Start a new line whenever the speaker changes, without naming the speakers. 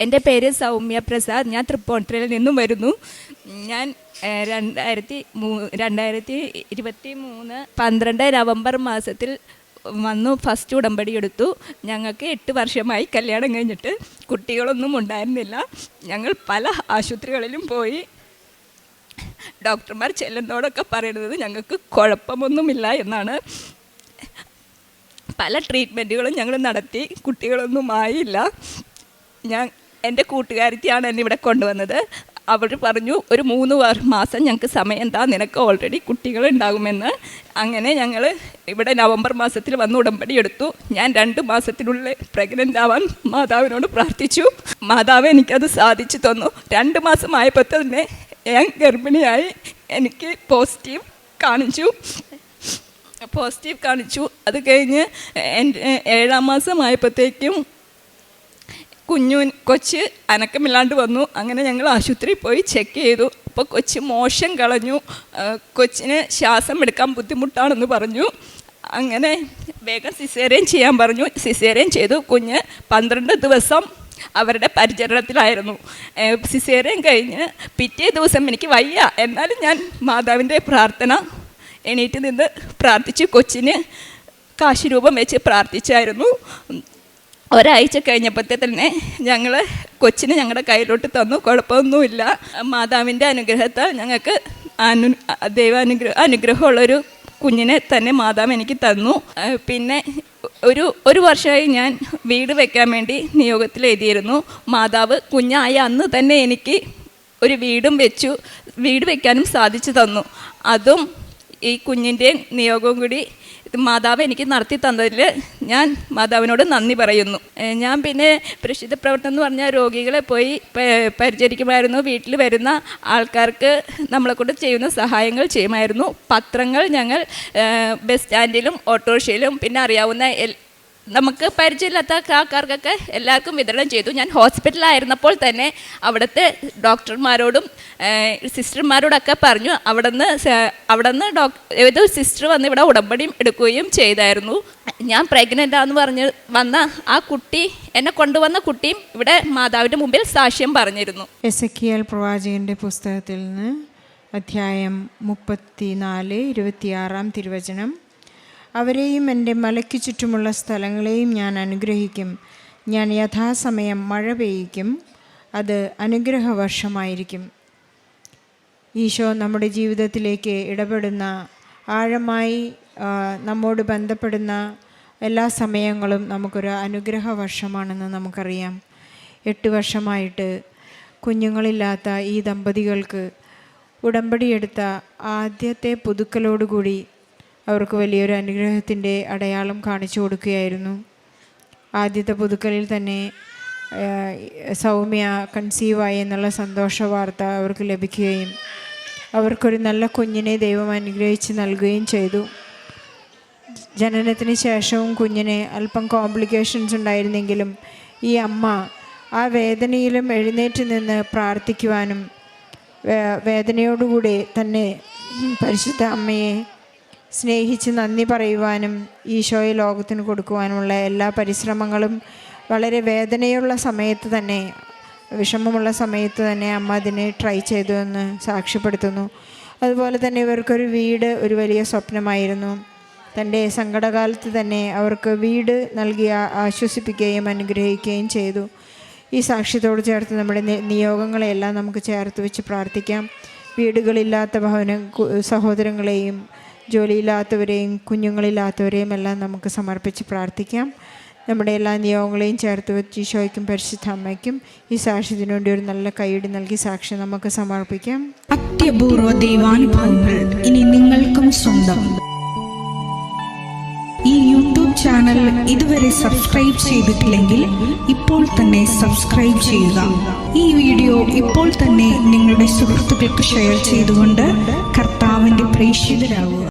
എന്റെ പേര് സൗമ്യ പ്രസാദ്. ഞാൻ തൃപ്പൂണിത്തുറയിൽ നിന്നും വരുന്നു. ഞാൻ രണ്ടായിരത്തി മൂ രണ്ടായിരത്തി ഇരുപത്തി മൂന്ന് പന്ത്രണ്ട് നവംബർ മാസത്തിൽ വന്നു ഫസ്റ്റ് ഉടമ്പടി എടുത്തു. ഞങ്ങൾക്ക് എട്ട് വർഷമായി കല്യാണം കഴിഞ്ഞിട്ട് കുട്ടികളൊന്നും ഉണ്ടായിരുന്നില്ല. ഞങ്ങൾ പല ആശുപത്രികളിലും പോയി ഡോക്ടർമാർ ചെല്ലുന്നതോടൊക്കെ പറയുന്നത് ഞങ്ങൾക്ക് കുഴപ്പമൊന്നുമില്ല എന്നാണ്. പല ട്രീറ്റ്മെന്റുകളും ഞങ്ങൾ നടത്തി. കുട്ടികളൊന്നും ആയില്ല. ഞാൻ എന്റെ കൂട്ടുകാരിത്തിയാണ് എന്നെ ഇവിടെ കൊണ്ടുവന്നത്. അവർ പറഞ്ഞു ഒരു മൂന്ന് മാസം ഞങ്ങൾക്ക് സമയം എന്താ? നിനക്ക് ഓൾറെഡി കുട്ടികൾ ഉണ്ടാകുമെന്ന് അങ്ങനെ ഞങ്ങൾ ഇവിടെ നവംബർ മാസത്തിൽ വന്ന് ഉടമ്പടി എടുത്തു. ഞാൻ രണ്ട് മാസത്തിനുള്ളിൽ പ്രഗ്നന്റ് ആവാൻ മാതാവിനോട് പ്രാർത്ഥിച്ചു. മാതാവ് എനിക്കത് സാധിച്ചു തന്നു. രണ്ട് മാസം ആയപ്പോൾ തന്നെ ഞാൻ ഗർഭിണിയായി എനിക്ക് പോസിറ്റീവ് കാണിച്ചു. പോസിറ്റീവ് കാണിച്ചു. അത് കഴിഞ്ഞ് ഏഴാം മാസം ആയപ്പോഴത്തേക്കും കുഞ്ഞു കൊച്ച് അനക്കമില്ലാണ്ട് വന്നു. അങ്ങനെ ഞങ്ങൾ ആശുപത്രിയിൽ പോയി ചെക്ക് ചെയ്തു. അപ്പോൾ കൊച്ച് മോശം കളഞ്ഞു. കൊച്ചിന് ശ്വാസം എടുക്കാൻ ബുദ്ധിമുട്ടാണെന്ന് പറഞ്ഞു. അങ്ങനെ വേഗം സിസേറിയൻ ചെയ്യാൻ പറഞ്ഞു. സിസേറിയൻ ചെയ്തു. കുഞ്ഞ് പന്ത്രണ്ട് ദിവസം അവരുടെ പരിചരണത്തിലായിരുന്നു. സിസേറിയൻ കഴിഞ്ഞ് പിറ്റേ ദിവസം എനിക്ക് വയ്യ. എന്നാലും ഞാൻ മാതാവിന്റെ പ്രാർത്ഥന എണീറ്റ് നിന്ന് പ്രാർത്ഥിച്ചു. കൊച്ചിന് കാശ് രൂപം വെച്ച് പ്രാർത്ഥിച്ചായിരുന്നു. ഒരാഴ്ച കഴിഞ്ഞപ്പോഴത്തെ തന്നെ ഞങ്ങൾ കൊച്ചിനെ ഞങ്ങളുടെ കയ്യിലോട്ട് തന്നു കുഴപ്പമൊന്നുമില്ല. മാതാവിന്റെ അനുഗ്രഹത്താൽ ഞങ്ങൾക്ക് അനു ദൈവാനുഗ്രഹ അനുഗ്രഹമുള്ളൊരു കുഞ്ഞിനെ തന്നെ മാതാവ് എനിക്ക് തന്നു. പിന്നെ ഒരു ഒരു വർഷമായി ഞാൻ വീട് വെക്കാൻ വേണ്ടി നിയോഗത്തിൽ എഴുതിയിരുന്നു. മാതാവ് കുഞ്ഞായ അന്ന് തന്നെ എനിക്ക് ഒരു വീടും വെച്ചു വീട് വെക്കാനും സാധിച്ചു തന്നു. അതും ഈ കുഞ്ഞിന്റെയും നിയോഗവും കൂടി മാതാവ് എനിക്ക് നടത്തി തന്നതിൽ ഞാൻ മാതാവിനോട് നന്ദി പറയുന്നു. ഞാൻ പിന്നെ പ്രസിദ്ധ പ്രവർത്തനം എന്ന് പറഞ്ഞാൽ രോഗികളെ പോയി പരിചരിക്കുമായിരുന്നു. വീട്ടിൽ വരുന്ന ആൾക്കാർക്ക് നമ്മളെ കൊണ്ട് ചെയ്യുന്ന സഹായങ്ങൾ ചെയ്യുമായിരുന്നു. പത്രങ്ങൾ ഞങ്ങൾ ബസ് സ്റ്റാൻഡിലും ഓട്ടോറിക്ഷയിലും പിന്നെ അറിയാവുന്ന നമുക്ക് പരിചയമില്ലാത്ത ആൾക്കാർക്കൊക്കെ എല്ലാവർക്കും വിതരണം ചെയ്തു. ഞാൻ ഹോസ്പിറ്റലായിരുന്നപ്പോൾ തന്നെ അവിടുത്തെ ഡോക്ടർമാരോടും സിസ്റ്റർമാരോടൊക്കെ പറഞ്ഞു അവിടുന്ന് അവിടുന്ന് ഡോക് ഏതോ സിസ്റ്റർ വന്ന് ഇവിടെ ഉടമ്പടിയും എടുക്കുകയും ചെയ്തായിരുന്നു. ഞാൻ പ്രഗ്നന്റ് ആണെന്ന് പറഞ്ഞ് വന്ന ആ കുട്ടി എന്നെ കൊണ്ടുവന്ന കുട്ടിയും ഇവിടെ മാതാവിന്റെ മുമ്പിൽ സാക്ഷ്യം പറഞ്ഞിരുന്നു.
എസ് പ്രവാചകന്റെ പുസ്തകത്തിൽ നിന്ന് അധ്യായം മുപ്പത്തിനാല് ഇരുപത്തിയാറാം തിരുവചനം. അവരെയും എന്റെ മലയ്ക്ക് ചുറ്റുമുള്ള സ്ഥലങ്ങളെയും ഞാൻ അനുഗ്രഹിക്കും. ഞാൻ യഥാസമയം മഴ പെയ്യിക്കും. അത് അനുഗ്രഹവർഷമായിരിക്കും. ഈശോ നമ്മുടെ ജീവിതത്തിലേക്ക് ഇടപെടുന്ന ആഴമായി നമ്മോട് ബന്ധപ്പെടുന്ന എല്ലാ സമയങ്ങളും നമുക്കൊരു അനുഗ്രഹ വർഷമാണെന്ന് നമുക്കറിയാം. എട്ട് വർഷമായിട്ട് കുഞ്ഞുങ്ങളില്ലാത്ത ഈ ദമ്പതികൾക്ക് ഉടമ്പടിയെടുത്ത ആദ്യത്തെ പുതുക്കലോടുകൂടി അവർക്ക് വലിയൊരു അനുഗ്രഹത്തിന്റെ അടയാളം കാണിച്ചു കൊടുക്കുകയായിരുന്നു. ആദ്യത്തെ പുതുക്കലിൽ തന്നെ സൗമ്യ കൺസീവായി എന്നുള്ള സന്തോഷ വാർത്ത അവർക്ക് ലഭിക്കുകയും അവർക്കൊരു നല്ല കുഞ്ഞിനെ ദൈവം അനുഗ്രഹിച്ച് നൽകുകയും ചെയ്തു. ജനനത്തിന് ശേഷവും കുഞ്ഞിന് അല്പം കോംപ്ലിക്കേഷൻസ് ഉണ്ടായിരുന്നെങ്കിലും ഈ അമ്മ ആ വേദനയിലും എഴുന്നേറ്റ് നിന്ന് പ്രാർത്ഥിക്കുവാനും വേദനയോടുകൂടി തന്നെ പരിശുദ്ധ അമ്മയെ സ്നേഹിച്ച് നന്ദി പറയുവാനും ഈശോയെ ലോകത്തിന് കൊടുക്കുവാനുമുള്ള എല്ലാ പരിശ്രമങ്ങളും വളരെ വേദനയുള്ള സമയത്ത് തന്നെ വിഷമമുള്ള സമയത്ത് തന്നെ അമ്മ അതിനെ ട്രൈ ചെയ്തു എന്ന് സാക്ഷ്യപ്പെടുത്തുന്നു. അതുപോലെ തന്നെ ഇവർക്കൊരു വീട് ഒരു വലിയ സ്വപ്നമായിരുന്നു. തന്റെ സങ്കടകാലത്ത് തന്നെ അവർക്ക് വീട് നൽകി ആശ്വസിപ്പിക്കുകയും അനുഗ്രഹിക്കുകയും ചെയ്തു. ഈ സാക്ഷ്യത്തോട് ചേർത്ത് നമ്മുടെ നിയോഗങ്ങളെല്ലാം നമുക്ക് ചേർത്ത് വെച്ച് പ്രാർത്ഥിക്കാം. വീടുകളില്ലാത്ത ഭവന സഹോദരങ്ങളെയും ജോലിയില്ലാത്തവരെയും കുഞ്ഞുങ്ങളില്ലാത്തവരെയും എല്ലാം നമുക്ക് സമർപ്പിച്ച് പ്രാർത്ഥിക്കാം. നമ്മുടെ എല്ലാ നിയോഗങ്ങളെയും ചേർത്ത് വെച്ച് ഈശോയ്ക്കും പരിശുദ്ധ അമ്മയ്ക്കും ഈ സാക്ഷ്യത്തിനു വേണ്ടി ഒരു നല്ല കൈയ്യടി നൽകി സാക്ഷ്യം നമുക്ക് സമർപ്പിക്കാം.
അത്യപൂർവ ദൈവാനുഭവങ്ങൾ ഇനി നിങ്ങൾക്കും സ്വന്തം. ഈ യൂട്യൂബ് ചാനൽ ഇതുവരെ സബ്സ്ക്രൈബ് ചെയ്തിട്ടില്ലെങ്കിൽ ഇപ്പോൾ തന്നെ സബ്സ്ക്രൈബ് ചെയ്യുക. ഈ വീഡിയോ ഇപ്പോൾ തന്നെ നിങ്ങളുടെ സുഹൃത്തുക്കൾക്ക് ഷെയർ ചെയ്തുകൊണ്ട് കർത്താവിന്റെ പ്രേക്ഷിതരാകുക